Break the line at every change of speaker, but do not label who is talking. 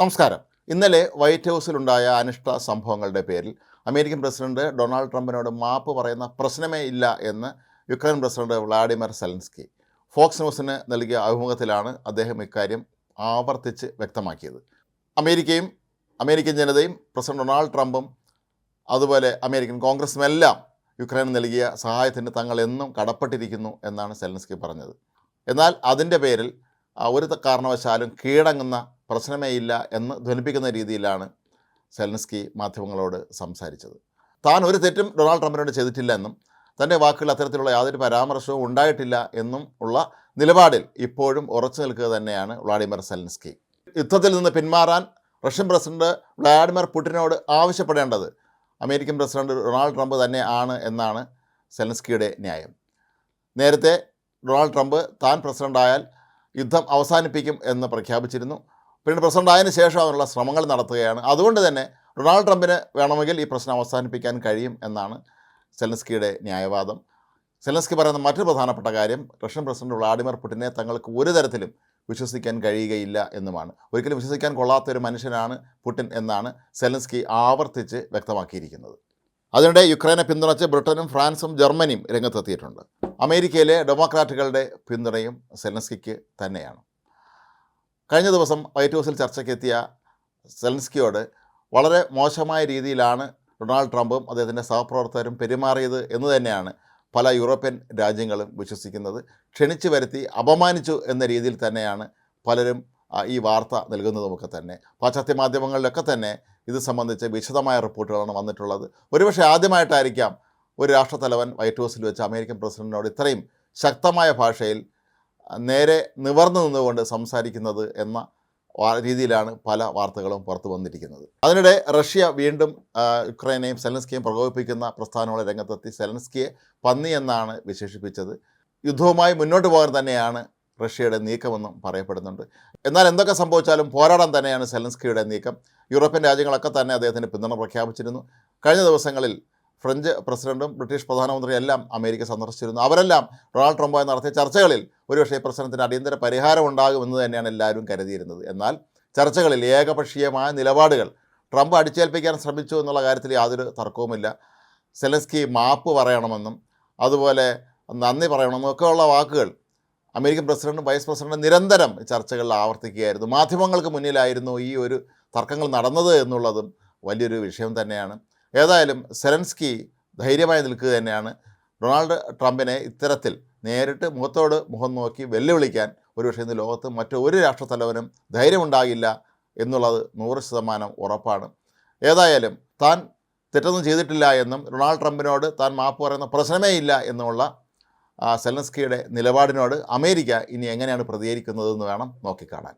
നമസ്കാരം. ഇന്നലെ വൈറ്റ് ഹൗസിലുണ്ടായ അനിഷ്ട സംഭവങ്ങളുടെ പേരിൽ അമേരിക്കൻ പ്രസിഡന്റ് ഡൊണാൾഡ് ട്രംപിനോട് മാപ്പ് പറയുന്ന പ്രശ്നമേ ഇല്ല എന്ന് Ukraine president Vladimir Zelensky Fox ന്യൂസിന് നൽകിയ അഭിമുഖത്തിലാണ് അദ്ദേഹം ഇക്കാര്യം ആവർത്തിച്ച് വ്യക്തമാക്കിയത്. അമേരിക്കയും അമേരിക്കൻ ജനതയും പ്രസിഡന്റ് ഡൊണാൾഡ് ട്രംപും അതുപോലെ അമേരിക്കൻ കോൺഗ്രസും എല്ലാം യുക്രൈന് നൽകിയ സഹായത്തിന് തങ്ങൾ എന്നും കടപ്പെട്ടിരിക്കുന്നു എന്നാണ് സെലൻസ്കി പറഞ്ഞത്. എന്നാൽ അതിന്റെ പേരിൽ ഒരു കാരണവശാലും കീഴടങ്ങുന്ന പ്രശ്നമേ ഇല്ല എന്ന് ധ്വനിപ്പിക്കുന്ന രീതിയിലാണ് സെലൻസ്കി മാധ്യമങ്ങളോട് സംസാരിച്ചത്. താൻ ഒരു തെറ്റും ഡൊണാൾഡ് ട്രംപിനോട് ചെയ്തിട്ടില്ല എന്നും തന്റെ വാക്കുകൾ അത്തരത്തിലുള്ള യാതൊരു പരാമർശവും ഉണ്ടായിട്ടില്ല എന്നും ഉള്ള നിലപാടിൽ ഇപ്പോഴും ഉറച്ചു നിൽക്കുക തന്നെയാണ് വ്ളാഡിമിർ സെലൻസ്കി യുദ്ധത്തിൽ നിന്ന് പിന്മാറാൻ റഷ്യൻ പ്രസിഡന്റ് വ്ളാഡിമിർ പുടിനോട് ആവശ്യപ്പെടേണ്ടത് അമേരിക്കൻ പ്രസിഡന്റ് ഡൊണാൾഡ് ട്രംപ് തന്നെ ആണ് എന്നാണ് സെലൻസ്കിയുടെ ന്യായം. നേരത്തെ ഡൊണാൾഡ് ട്രംപ് താൻ പ്രസിഡന്റായാൽ യുദ്ധം അവസാനിപ്പിക്കും എന്ന് പ്രഖ്യാപിച്ചിരുന്നു. പിന്നീട് പ്രസിഡന്റ് ആയതിനു ശേഷം അതിനുള്ള ശ്രമങ്ങൾ നടത്തുകയാണ്. അതുകൊണ്ട് തന്നെ ഡൊണാൾഡ് ട്രംപിന് വേണമെങ്കിൽ ഈ പ്രശ്നം അവസാനിപ്പിക്കാൻ കഴിയും എന്നാണ് സെലൻസ്കിയുടെ ന്യായവാദം. സെലൻസ്കി പറയുന്ന മറ്റൊരു പ്രധാനപ്പെട്ട കാര്യം റഷ്യൻ പ്രസിഡന്റ് വ്ളാഡിമിർ പുടിനെ തങ്ങൾക്ക് ഒരു തരത്തിലും വിശ്വസിക്കാൻ കഴിയുകയില്ല എന്നുമാണ്. ഒരിക്കലും വിശ്വസിക്കാൻ കൊള്ളാത്ത ഒരു മനുഷ്യനാണ് പുടിൻ എന്നാണ് സെലൻസ്കി ആവർത്തിച്ച് വ്യക്തമാക്കിയിരിക്കുന്നത്. അതിനിടെ യുക്രൈനെ പിന്തുണച്ച് ബ്രിട്ടനും ഫ്രാൻസും ജർമ്മനിയും രംഗത്തെത്തിയിട്ടുണ്ട്. അമേരിക്കയിലെ ഡെമോക്രാറ്റുകളുടെ പിന്തുണയും സെലൻസ്കിക്ക് തന്നെയാണ്. കഴിഞ്ഞ ദിവസം വൈറ്റ് ഹൗസിൽ ചർച്ചയ്ക്കെത്തിയ സെലൻസ്കിയോട് വളരെ മോശമായ രീതിയിലാണ് ഡൊണാൾഡ് ട്രംപും അദ്ദേഹത്തിന്റെ സഹപ്രവർത്തകരും പെരുമാറിയത് എന്ന് തന്നെയാണ് പല യൂറോപ്യൻ രാജ്യങ്ങളും വിശ്വസിക്കുന്നത്. ക്ഷണിച്ചു വരുത്തി അപമാനിച്ചു എന്ന രീതിയിൽ തന്നെയാണ് പലരും ഈ വാർത്ത നൽകുന്നതുമൊക്കെ തന്നെ. പാശ്ചാത്യ മാധ്യമങ്ങളിലൊക്കെ തന്നെ ഇത് സംബന്ധിച്ച് വിശദമായ റിപ്പോർട്ടുകളാണ് വന്നിട്ടുള്ളത്. ഒരുപക്ഷെ ആദ്യമായിട്ടായിരിക്കാം ഒരു രാഷ്ട്രത്തലവൻ വൈറ്റ് ഹൗസിൽ വെച്ച് അമേരിക്കൻ പ്രസിഡന്റിനോട് ഇത്രയും ശക്തമായ ഭാഷയിൽ നേരെ നിവർന്നു നിന്നുകൊണ്ട് സംസാരിക്കുന്നത് എന്ന രീതിയിലാണ് പല വാർത്തകളും പുറത്തു വന്നിരിക്കുന്നത്. അതിനിടെ റഷ്യ വീണ്ടും യുക്രൈനെയും സെലൻസ്കിയെയും പ്രകോപിപ്പിക്കുന്ന പ്രസ്ഥാനങ്ങളെ രംഗത്തെത്തി. സെലൻസ്കിയെ പന്നി എന്നാണ് വിശേഷിപ്പിച്ചത്. യുദ്ധവുമായി മുന്നോട്ട് പോകാൻ തന്നെയാണ് റഷ്യയുടെ നീക്കമെന്നും പറയപ്പെടുന്നുണ്ട്. എന്നാൽ എന്തൊക്കെ സംഭവിച്ചാലും പോരാടാൻ തന്നെയാണ് സെലൻസ്കിയുടെ നീക്കം. യൂറോപ്യൻ രാജ്യങ്ങളൊക്കെ തന്നെ അദ്ദേഹത്തിന് പിന്തുണ പ്രഖ്യാപിച്ചിരുന്നു. കഴിഞ്ഞ ദിവസങ്ങളിൽ ഫ്രഞ്ച് പ്രസിഡന്റും ബ്രിട്ടീഷ് പ്രധാനമന്ത്രിയും എല്ലാം അമേരിക്ക സന്ദർശിച്ചിരുന്നു. അവരെല്ലാം ഡൊണാൾഡ് ട്രംപുമായി നടത്തിയ ചർച്ചകളിൽ ഒരുപക്ഷേ ഈ പ്രശ്നത്തിന് അടിയന്തര പരിഹാരം ഉണ്ടാകുമെന്ന് തന്നെയാണ് എല്ലാവരും കരുതിയിരുന്നത്. എന്നാൽ ചർച്ചകളിൽ ഏകപക്ഷീയമായ നിലപാടുകൾ ട്രംപ് അടിച്ചേൽപ്പിക്കാൻ ശ്രമിച്ചു എന്നുള്ള കാര്യത്തിൽ യാതൊരു തർക്കവുമില്ല. സെലൻസ്കി മാപ്പ് പറയണമെന്നും അതുപോലെ നന്ദി പറയണമെന്നും ഒക്കെയുള്ള വാക്കുകൾ അമേരിക്കൻ പ്രസിഡന്റും വൈസ് പ്രസിഡന്റും നിരന്തരം ചർച്ചകളിൽ ആവർത്തിക്കുകയായിരുന്നു. മാധ്യമങ്ങൾക്ക് മുന്നിലായിരുന്നു ഈ ഒരു തർക്കങ്ങൾ നടന്നത് എന്നുള്ളതും വലിയൊരു വിഷയം തന്നെയാണ്. ഏതായാലും സെലൻസ്കി ധൈര്യമായി നിൽക്കുക തന്നെയാണ്. ഡൊണാൾഡ് ട്രംപിനെ ഇത്തരത്തിൽ നേരിട്ട് മുഖത്തോട് മുഖം നോക്കി വെല്ലുവിളിക്കാൻ ഒരുപക്ഷെ ഇന്ന് ലോകത്ത് മറ്റൊരു രാഷ്ട്രത്തലവനും ധൈര്യമുണ്ടാകില്ല എന്നുള്ളത് നൂറ് ശതമാനം ഉറപ്പാണ്. ഏതായാലും താൻ തെറ്റൊന്നും ചെയ്തിട്ടില്ല എന്നും ഡൊണാൾഡ് ട്രംപിനോട് താൻ മാപ്പ് പറയുന്ന പ്രശ്നമേ ഇല്ല എന്നുമുള്ള സെലൻസ്കിയുടെ നിലപാടിനോട് അമേരിക്ക ഇനി എങ്ങനെയാണ് പ്രതികരിക്കുന്നതെന്ന് വേണം നോക്കിക്കാണാൻ.